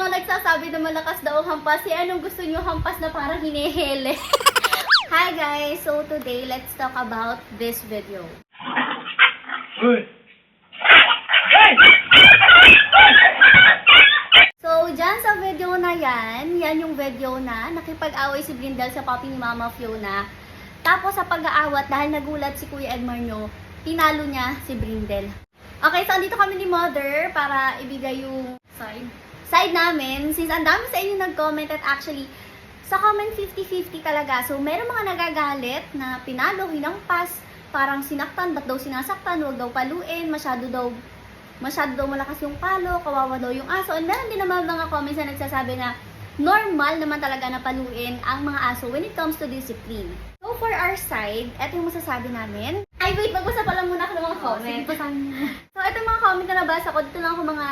mga nagsasabi na malakas daw ang hampas, eh anong gusto nyo hampas na parang hinihele? Hi guys! So today, let's talk about this video. Uy! So, dyan sa video na yan, yan yung video na nakipag-away si Brindel sa papi ni Mama Fiona. Tapos sa pag-aawat, dahil nagulat si Kuya Edmar nyo, tinalo niya si Brindel. Okay, so andito kami ni Mother para ibigay yung side, side namin. Since ang dami sa inyo nag-comment at actually, sa comment 50-50 talaga. So, meron mga nagagalit na pinalo, hinampas, parang sinaktan, ba't daw sinasaktan, huwag daw paluin, masyado daw masyado daw malakas yung palo, kawawa daw yung aso. And meron din naman mga comments na nagsasabi na normal naman talaga na paluin ang mga aso when it comes to discipline. So for our side, eto yung masasabi namin. Ay wait, magbasa pa lang muna ako ng mga comment. so ito mga comment na nabasa ko, dito lang ako mga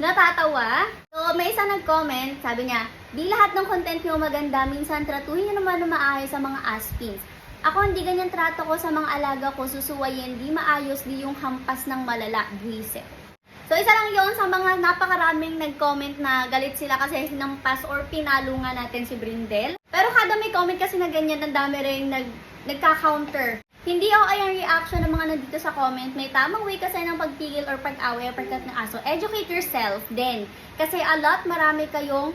natatawa. So may isa nag-comment, sabi niya, di lahat ng content nyo maganda, minsan tratuhin nyo naman na maayos sa mga aspins. Ako hindi ganyan trato ko sa mga alaga ko, susuwayin, di maayos, di yung hampas ng malala, buwisit. So isa lang yon sa mga napakaraming nag-comment na galit sila kasi hinampas or pinalo nga natin si Brindel. Pero kada may comment kasi na ganyan, ang dami rin nag, nagka-counter. Hindi ako ay ang reaction ng mga nandito sa comment. May tamang way kasi ng pagpigil or pag-away or pagkat ng aso. Educate yourself din. Kasi a lot marami kayong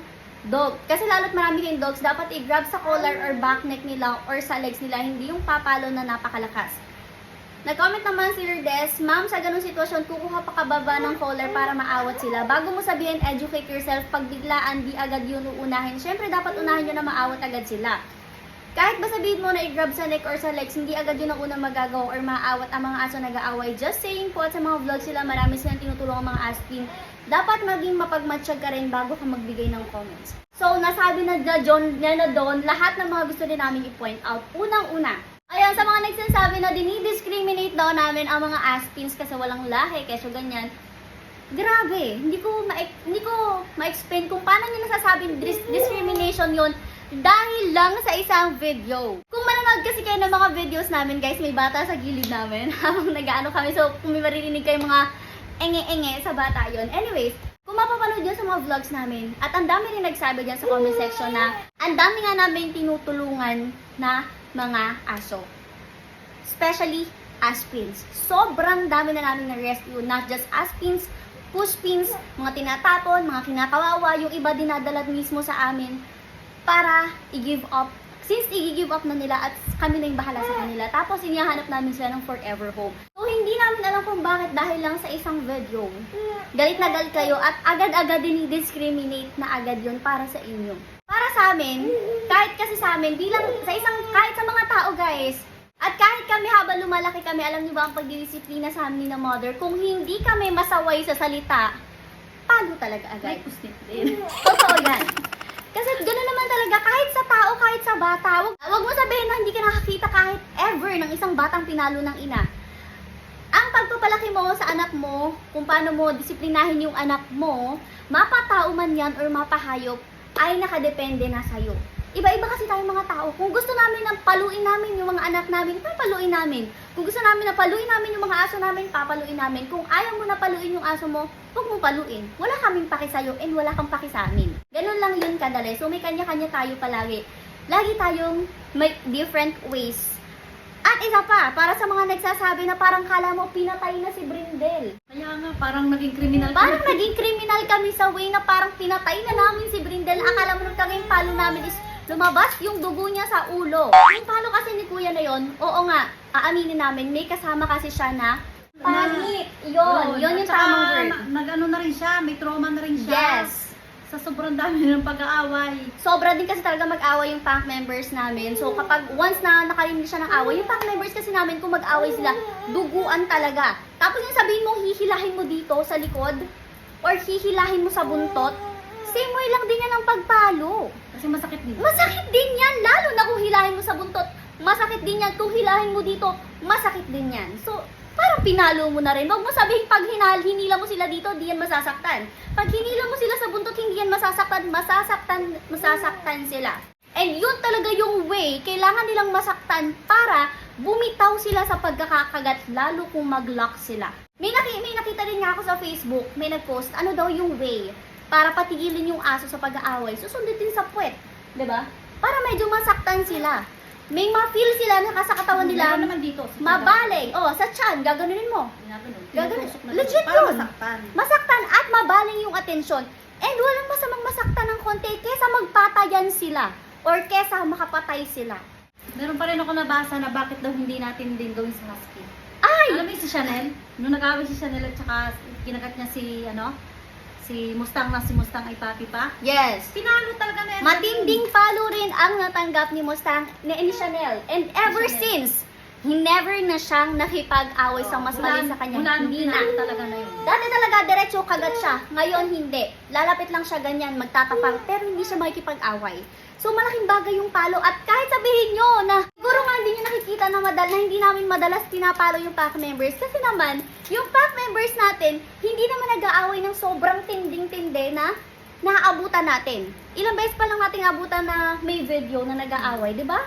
dog. Kasi lalo't marami kayong dogs, dapat i-grab sa collar or back neck nila or sa legs nila, hindi yung papalo na napakalakas. Nag-comment naman si Lourdes, Ma'am, sa ganung sitwasyon, kukuha pa kababa ng collar para maawat sila. Bago mo sabihin, educate yourself, pag biglaan, di agad yun uunahin. Siyempre, dapat unahin nyo na maawat agad sila. Kahit ba sabihin mo na i-grab sa neck or sa legs, hindi agad yun ang unang magagawa or maaawat ang mga aso nag-aaway. Just saying po at sa mga vlog sila, marami silang tinutulong ang mga aspin. Dapat maging mapagmatsyag ka rin bago ka magbigay ng comments. So, nasabi na na John, niya na doon, lahat ng mga gusto din namin i-point out. Unang-una, Ayan, sa mga nagsasabi na dinidiscriminate daw namin ang mga aspins kasi walang lahi, kesyo ganyan. Grabe, hindi ko ma hindi ko ma-explain kung paano niyo nasasabing dis- discrimination yon dahil lang sa isang video. Kung manonood kasi kayo ng mga videos namin, guys, may bata sa gilid namin habang nag-ano kami. So, kung may maririnig kayo mga enge-enge sa bata yon. Anyways, kung mapapanood yun sa mga vlogs namin, at ang dami rin nagsabi dyan sa comment section na ang dami nga namin tinutulungan na mga aso. Especially aspins. Sobrang dami na namin na-rescue. Not just aspins, pushpins, mga tinatapon, mga kinakawawa, yung iba dinadalat mismo sa amin para i-give up. Since i-give up na nila at kami na yung bahala sa kanila. Tapos inihahanap namin sila ng forever home. So hindi namin alam kung bakit dahil lang sa isang video. Galit na galit kayo at agad-agad din discriminate na agad yun para sa inyo. Para sa amin, kahit kasi sa amin, bilang sa isang, kahit sa mga tao guys, at kahit kami habang lumalaki kami, alam niyo ba ang pagdidisiplina sa amin ng mother, kung hindi kami masaway sa salita, palo talaga agad. din. Totoo yan. Kasi gano'n naman talaga, kahit sa tao, kahit sa bata, wag, wag mo sabihin na hindi ka nakakita kahit ever ng isang batang pinalo ng ina. Ang pagpapalaki mo sa anak mo, kung paano mo disiplinahin yung anak mo, mapatao man yan or mapahayop, ay nakadepende na sa'yo. Iba-iba kasi tayong mga tao. Kung gusto namin na paluin namin yung mga anak namin, papaluin namin. Kung gusto namin na paluin namin yung mga aso namin, papaluin namin. Kung ayaw mo na paluin yung aso mo, huwag mo paluin. Wala kaming paki sa'yo and wala kang paki sa amin. Ganun lang yun kadali. So may kanya-kanya tayo palagi. Lagi tayong may different ways. At isa pa, para sa mga nagsasabi na parang kala mo pinatay na si Brindel. Kaya nga, parang naging criminal Parang naging criminal kami sa way na parang pinatay na namin si Brindel. Akala mo nung kaming palo namin is lumabas yung dugo niya sa ulo. Yung palo kasi ni kuya na yon, oo nga, aaminin namin, may kasama kasi siya na pangit. Yun, yun yung tamang word. Nag-ano na rin siya, may trauma na rin siya. Yes. Sa sobrang dami ng pag-aaway. Sobra din kasi talaga mag-away yung punk members namin. So kapag once na nakarinig siya ng away, yung punk members kasi namin kung mag-away sila, duguan talaga. Tapos yung sabihin mo, hihilahin mo dito sa likod, or hihilahin mo sa buntot, same way lang din yan ang pagpalo. Kasi masakit din. Masakit din yan, lalo na kung hilahin mo sa buntot. Masakit din yan, kung hilahin mo dito, masakit din yan. So, parang pinalo mo na rin. Huwag mo sabihin pag hinal, hinila mo sila dito, di yan masasaktan. Pag hinila mo sila sa buntot, hindi yan masasaktan, masasaktan, masasaktan sila. And yun talaga yung way, kailangan nilang masaktan para bumitaw sila sa pagkakakagat, lalo kung mag-lock sila. May, naki, may nakita rin nga ako sa Facebook, may nag-post, ano daw yung way. para patigilin yung aso sa pag-aaway, susundutin sa puwet. ba? Para medyo masaktan sila. May ma-feel sila na sa katawan nila, naman dito. mabaling. Oh, sa chan, gaganunin mo. Na Legit yun. masaktan. Masaktan at mabaling yung atensyon. And walang masamang masaktan ng konti kesa magpatayan sila or kesa makapatay sila. Meron pa rin ako nabasa na bakit daw hindi natin din gawin sa husky. Ay! Alam mo yung si Chanel? Nung nag-away si Chanel at saka kinagat niya si, ano, si Mustang na si Mustang ay papi pa. Yes. Pinalo talaga na. Matinding palo rin ang natanggap ni Mustang ni, ni Chanel. And ever Chanel. since, he never na siyang nakipag-away sa mas mali sa kanya. Mula Hindi na. talaga na yun. Dati talaga diretso kagat siya. Ngayon hindi. Lalapit lang siya ganyan, magtatapang, pero hindi siya makikipag-away. So malaking bagay yung palo at kahit sabihin nyo na siguro nga hindi nyo nakikita na madal na hindi namin madalas pinapalo yung pack members kasi naman yung pack members natin hindi naman nag-aaway ng sobrang tinding-tinde na naaabutan natin. Ilang beses pa lang nating abutan na may video na nag-aaway, di ba?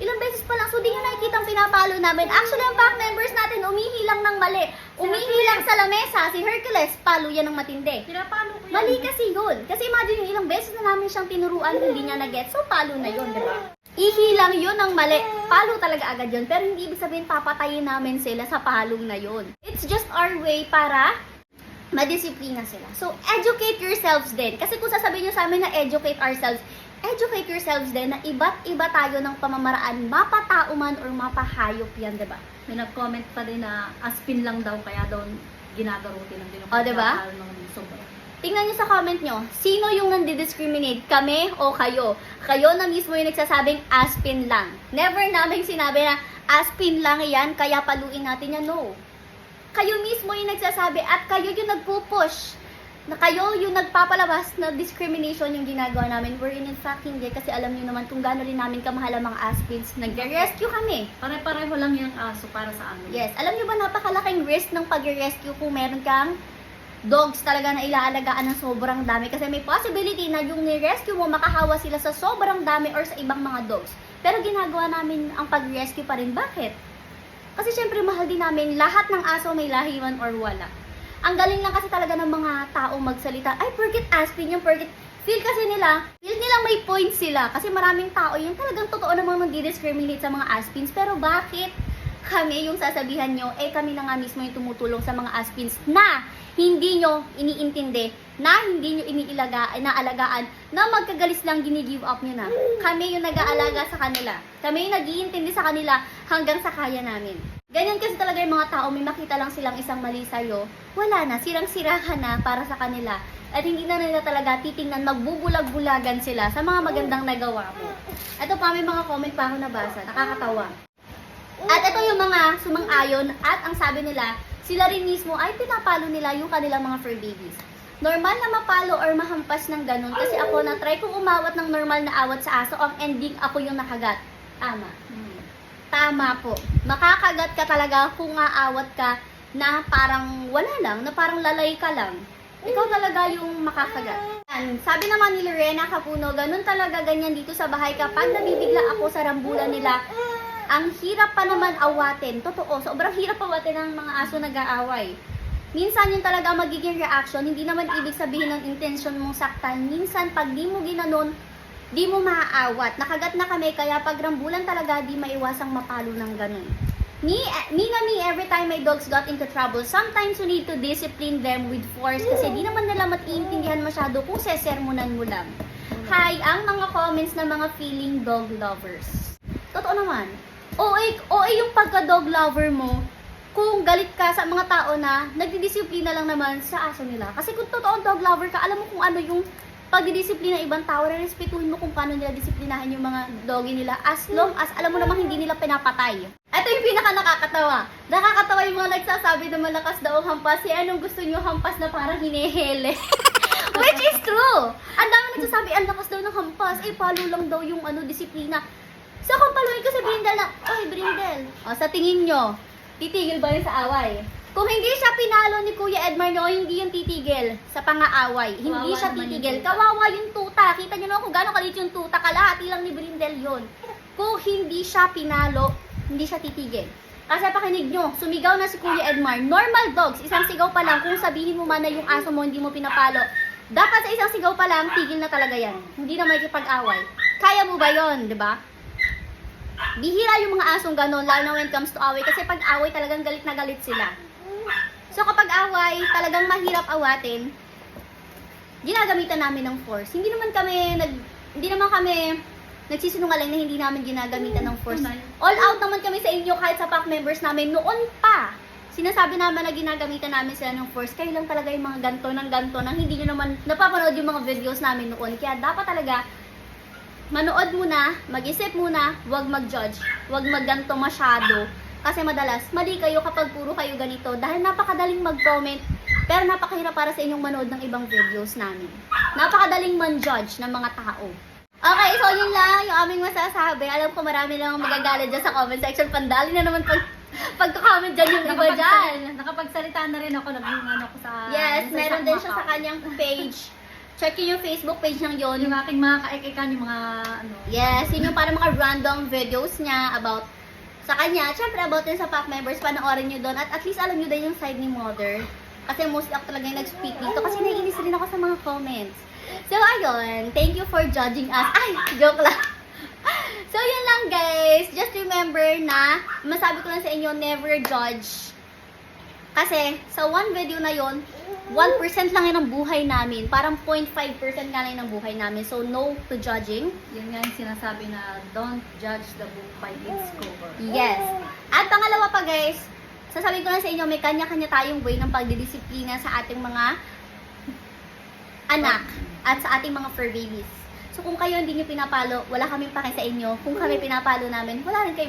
Ilang beses pa lang. So, di nyo nakikita ang pinapalo namin. Actually, ang pack members natin, umihilang ng mali. Umihilang sa lamesa. Si Hercules, palo yan ng matindi. Pinapalo ko yun. Mali kasi yun. Kasi imagine yung ilang beses na namin siyang tinuruan, hindi niya na-get. So, palo na yun, di ba? Ihilang yun ng mali. Palo talaga agad yun. Pero hindi ibig sabihin papatayin namin sila sa palong na yun. It's just our way para madisiplina sila. So, educate yourselves din. Kasi kung sasabihin nyo sa amin na educate ourselves, educate yourselves din na iba't iba tayo ng pamamaraan, mapatao man or mapahayop yan, di ba? May nag-comment pa din na aspin lang daw kaya daw ginagaruti ng din. O, diba? Sobra. Tingnan nyo sa comment nyo, sino yung nandidiscriminate? Kami o kayo? Kayo na mismo yung nagsasabing aspin lang. Never namin sinabi na aspin lang yan, kaya paluin natin yan. No. Kayo mismo yung nagsasabi at kayo yung nagpupush na kayo yung nagpapalabas na discrimination yung ginagawa namin. Wherein in fact hindi kasi alam niyo naman kung gaano rin namin kamahal ang mga aspins. Nagre-rescue kami. Pare-pareho lang yung aso para sa amin. Yes, alam niyo ba napakalaking risk ng pag-rescue kung meron kang dogs talaga na ilaalagaan ng sobrang dami kasi may possibility na yung ni-rescue mo makahawa sila sa sobrang dami or sa ibang mga dogs. Pero ginagawa namin ang pag-rescue pa rin. Bakit? Kasi syempre mahal din namin lahat ng aso may lahiwan or wala. Ang galing lang kasi talaga ng mga tao magsalita, ay, porkit aspin yung porkit feel kasi nila, feel nila may point sila. Kasi maraming tao yung talagang totoo namang nag-discriminate sa mga aspins. Pero bakit kami yung sasabihan nyo, eh kami na nga mismo yung tumutulong sa mga aspins na hindi nyo iniintindi, na hindi nyo iniilaga, naalagaan, na magkagalis lang gini-give up nyo na. Kami yung nag-aalaga sa kanila. Kami yung nag-iintindi sa kanila hanggang sa kaya namin. Ganyan kasi talaga yung mga tao, may makita lang silang isang mali sa'yo, wala na, sirang-sira na para sa kanila. At hindi na nila talaga titingnan, magbubulag-bulagan sila sa mga magandang nagawa mo. Ito pa, may mga comment pa ako nabasa, nakakatawa. At ito yung mga sumang-ayon at ang sabi nila, sila rin mismo ay pinapalo nila yung kanilang mga fur babies. Normal na mapalo or mahampas ng ganun kasi ako na try kong umawat ng normal na awat sa aso, ang ending ako yung nakagat. Tama. Tama po. Makakagat ka talaga kung aawat ka na parang wala lang, na parang lalay ka lang. Ikaw talaga yung makakagat. Yan. Sabi naman ni Lorena Capuno, ganun talaga ganyan dito sa bahay kapag nabibigla ako sa rambulan nila. Ang hirap pa naman awatin. Totoo, sobrang hirap awatin ng mga aso nag-aaway. Minsan yung talaga magiging reaction, hindi naman ibig sabihin ng intention mong saktan. Minsan pag di mo ginanon, di mo maaawat. Nakagat na kami, kaya pag rambulan talaga, di maiwasang mapalo ng ganun. Me, me na me, every time my dogs got into trouble, sometimes you need to discipline them with force kasi di naman nila matiintindihan masyado kung sesermonan mo lang. Hi, ang mga comments ng mga feeling dog lovers. Totoo naman. OA, OA yung pagka-dog lover mo, kung galit ka sa mga tao na nagdidisiplina lang naman sa aso nila. Kasi kung totoo dog lover ka, alam mo kung ano yung pagdidisiplina ng ibang tao, respetuhin mo kung paano nila disiplinahin yung mga doggy nila as long as alam mo namang hindi nila pinapatay. Ito yung pinaka nakakatawa. Nakakatawa yung mga nagsasabi na malakas daw ang hampas. Eh, anong gusto nyo hampas na parang hinihele? Which is true. Ang dami nagsasabi, ang lakas daw ng hampas. Eh, palo lang daw yung ano, disiplina. So, kung paluin ko sa Brindle na, Oy, Brindle. O, sa tingin nyo, titigil ba yun sa away? Kung hindi siya pinalo ni Kuya Edmar no, hindi yung titigil sa pang-aaway. Hindi Kawawa siya naman yung titigil. tuta. Kawawa yung tuta. Kita niyo naman kung gaano kalit yung tuta. Kalahati lang ni Brindle yun. Kung hindi siya pinalo, hindi siya titigil. Kasi pakinig nyo, sumigaw na si Kuya Edmar. Normal dogs, isang sigaw pa lang. Kung sabihin mo man na yung aso mo hindi mo pinapalo, Dapat sa isang sigaw pa lang, tigil na talaga yan. Hindi na makikipag-away. Kaya mo ba yon, di ba? Bihira yung mga asong ganon, lalo na when it comes to away. Kasi pag away, talagang galit na galit sila. So kapag away, talagang mahirap awatin, ginagamitan namin ng force. Hindi naman kami nag hindi naman kami nagsisinungaling na hindi namin ginagamitan ng force. All out naman kami sa inyo kahit sa pack members namin noon pa. Sinasabi naman na ginagamitan namin sila ng force. Kayo lang talaga yung mga ganto ng ganto nang hindi nyo naman napapanood yung mga videos namin noon. Kaya dapat talaga manood muna, mag-isip muna, huwag mag-judge, huwag magganto masyado. Kasi madalas, mali kayo kapag puro kayo ganito dahil napakadaling mag-comment pero napakahirap para sa inyong manood ng ibang videos namin. Napakadaling man-judge ng mga tao. Okay, so yun lang yung aming masasabi. Alam ko marami lang ang magagalit dyan sa comment section. Pandali na naman pag pagka-comment dyan yung iba dyan. Nakapagsalita, na rin ako, nag ano ko sa... Yes, sa meron din siya sa kanyang page. Check yun yung Facebook page ng yon. Yung aking mga kaikikan, yung mga ano... Yes, yun yung parang mga random videos niya about sa kanya. Siyempre, about din sa pack members, panoorin nyo doon. At at least alam nyo din yung side ni mother. Kasi mostly ako talaga yung nag-speak dito. Kasi naiinis rin ako sa mga comments. So, ayun. Thank you for judging us. Ay, joke lang. So, yun lang guys. Just remember na, masabi ko lang sa inyo, never judge. Kasi, sa one video na yon 1% lang yun ang buhay namin. Parang 0.5% nga lang yun ang buhay namin. So, no to judging. Yun nga yung sinasabi na don't judge the book by its cover. Yes. At pangalawa pa guys, sasabihin ko lang sa inyo, may kanya-kanya tayong way ng pagdidisiplina sa ating mga anak at sa ating mga fur babies. So kung kayo hindi nyo pinapalo, wala kaming pake sa inyo. Kung kami pinapalo namin, wala rin kayo